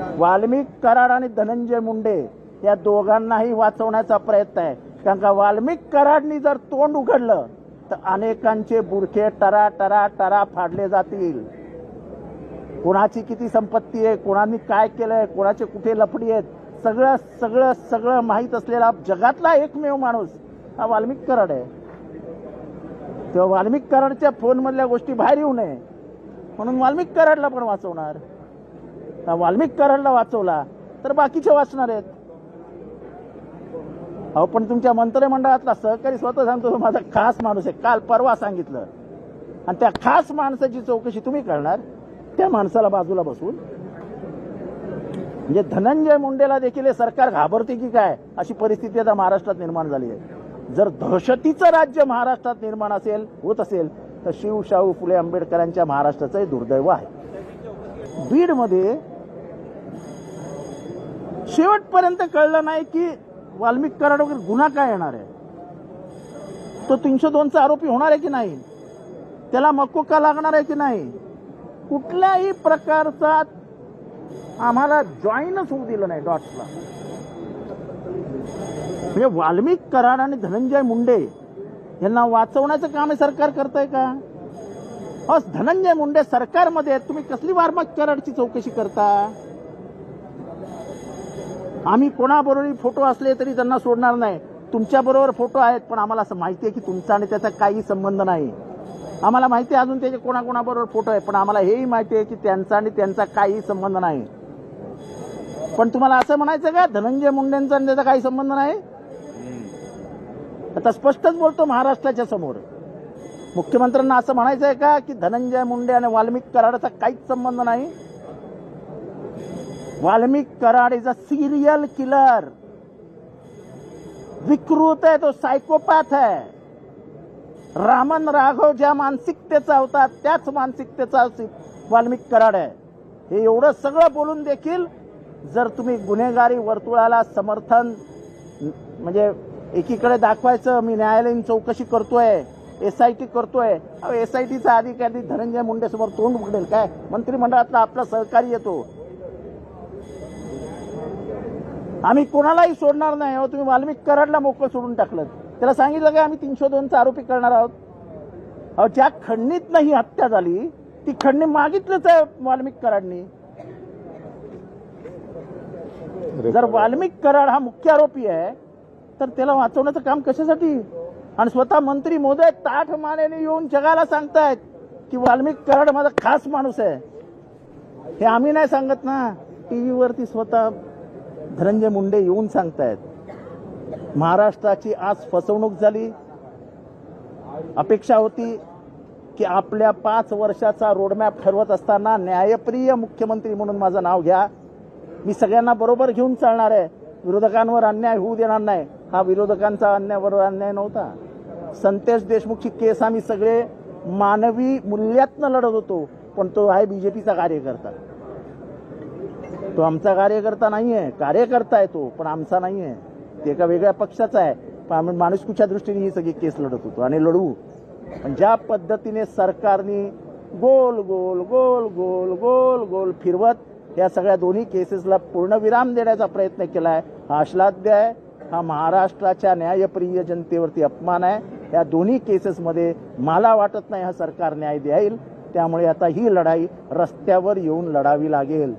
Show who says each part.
Speaker 1: वाल्मिक कराड आणि धनंजय मुंडे या दोघांनाही वाचवण्याचा प्रयत्न आहे. कारण का वाल्मिक कराडनी जर तोंड उघडलं तर अनेकांचे बुरखे टरा टरा टरा फाडले जातील. कोणाची किती संपत्ती आहे कोणाने काय केलंय कोणाचे कुठे लफडी आहेत सगळं सगळं सगळं माहीत असलेला जगातला एकमेव माणूस हा वाल्मिक कराड आहे. तेव्हा वाल्मिक कराडच्या फोनमधल्या गोष्टी बाहेर येऊ नये. म्हणून वाल्मिक कराडला पण वाचवणार. वाल्मिक कराडला वाचवला. तर बाकीचे वाचणार आहेत. अहो पण तुमच्या मंत्रिमंडळातला सहकारी स्वतः सांगतो माझा खास माणूस आहे. काल परवा सांगितलं. आणि त्या खास माणसाची चौकशी तुम्ही करणार त्या माणसाला बाजूला बसून म्हणजे धनंजय मुंडेला देखील हे सरकार घाबरते की काय? अशी परिस्थिती आता महाराष्ट्रात निर्माण झाली आहे. जर दहशतीचं राज्य महाराष्ट्रात निर्माण असेल होत असेल तर शिवशाहू फुले आंबेडकरांच्या महाराष्ट्राचं दुर्दैव आहे. बीडमध्ये शेवटपर्यंत कळलं नाही की वाल्मिक कराड वगैरे गुन्हा काय येणार आहे? तो तीनशे दोनचा आरोपी होणार आहे की नाही? त्याला मकोका लागणार आहे की नाही? कुठल्याही प्रकारचा आम्हाला जॉईनच होऊ दिलं नाही डॉट्सला म्हणजे वाल्मिक कराड आणि धनंजय मुंडे यांना वाचवण्याचं काम हे सरकार करतंय का? अहो धनंजय मुंडे सरकारमध्ये आहेत. तुम्ही कसली वाल्मिक कराडची चौकशी करता? आम्ही कोणाबरोबर फोटो असले तरी त्यांना सोडणार नाही. तुमच्याबरोबर फोटो आहेत पण आम्हाला असं माहिती आहे की तुमचा आणि त्याचा काही संबंध नाही. आम्हाला माहिती आहे अजून त्याचे कोणाकोणाबरोबर फोटो आहे पण आम्हाला हेही माहिती आहे की त्यांचा आणि त्यांचा काही संबंध नाही. पण तुम्हाला असं म्हणायचं का धनंजय मुंडेंचा आणि त्याचा काही संबंध नाही? आता स्पष्टच बोलतो महाराष्ट्राच्या समोर. मुख्यमंत्र्यांना असं म्हणायचं आहे का की धनंजय मुंडे आणि वाल्मिक कराडाचा काहीच संबंध नाही? Walmik Karad is a serial killer विकृत आहे तो सायकोपॅथ आहे. रामन राघव ज्या मानसिकतेचा होता त्याच मानसिकतेचा वाल्मिक कराड आहे. हे एवढं सगळं बोलून देखील जर तुम्ही गुन्हेगारी वर्तुळाला समर्थन म्हणजे एकीकडे दाखवायचं मी न्यायालयीन चौकशी करतोय एस आय टी करतोय एस आय टीचा अधिकारी धनंजय मुंडे समोर तोंड उघडेल काय? मंत्रिमंडळातला आपला सहकारी येतो. आम्ही कोणालाही सोडणार नाही अहो तुम्ही वाल्मिक कराडला मोकळं सोडून टाकलं त्याला सांगितलं का आम्ही तीनशे दोनचा आरोपी करणार आहोत. अहो ज्या खंडणीतनं ही हत्या झाली ती खंडणी मागितलंच आहे वाल्मिक कराडनी. जर वाल्मिक कराड हा मुख्य आरोपी आहे तर त्याला वाचवण्याचं काम कशासाठी? आणि स्वतः मंत्री मोदय ताठ मानेने येऊन जगाला सांगतायत की वाल्मिक कराड माझा खास माणूस आहे. हे आम्ही नाही सांगत ना. टीव्हीवरती स्वतः धनंजय मुंडे येऊन सांगतायत महाराष्ट्राची आज फसवणूक झाली. अपेक्षा होती की आपल्या पाच वर्षाचा रोडमॅप ठरवत असताना न्यायप्रिय मुख्यमंत्री म्हणून माझं नाव घ्या. मी सगळ्यांना बरोबर घेऊन चालणार आहे. विरोधकांवर अन्याय होऊ देणार नाही. हा विरोधकांचा अन्यायावर अन्याय नव्हता. संतेश देशमुखची केस आम्ही सगळे मानवी मूल्यातनं लढत होतो पण तो आहे बीजेपीचा कार्यकर्ता. तो आमचा कार्यकर्ता नाही आहे कार्यकर्ता आहे तो पण आमचा नाही आहे ते एका वेगळ्या पक्षाचा आहे. पण आम्ही माणुसकीच्या दृष्टीने ही सगळी केस लढत होतो आणि लढवू पण ज्या पद्धतीने सरकारने गोल गोल गोल गोल गोल गोल फिरवत या सगळ्या दोन्ही केसेसला पूर्णविराम देण्याचा प्रयत्न केला आहे. हा अश्लाद्य आहे. हा महाराष्ट्राच्या न्यायप्रिय जनतेवरती अपमान आहे. या दोन्ही केसेसमध्ये मला वाटत नाही हा सरकार न्याय देईल. त्यामुळे आता ही लढाई रस्त्यावर येऊन लढावी लागेल.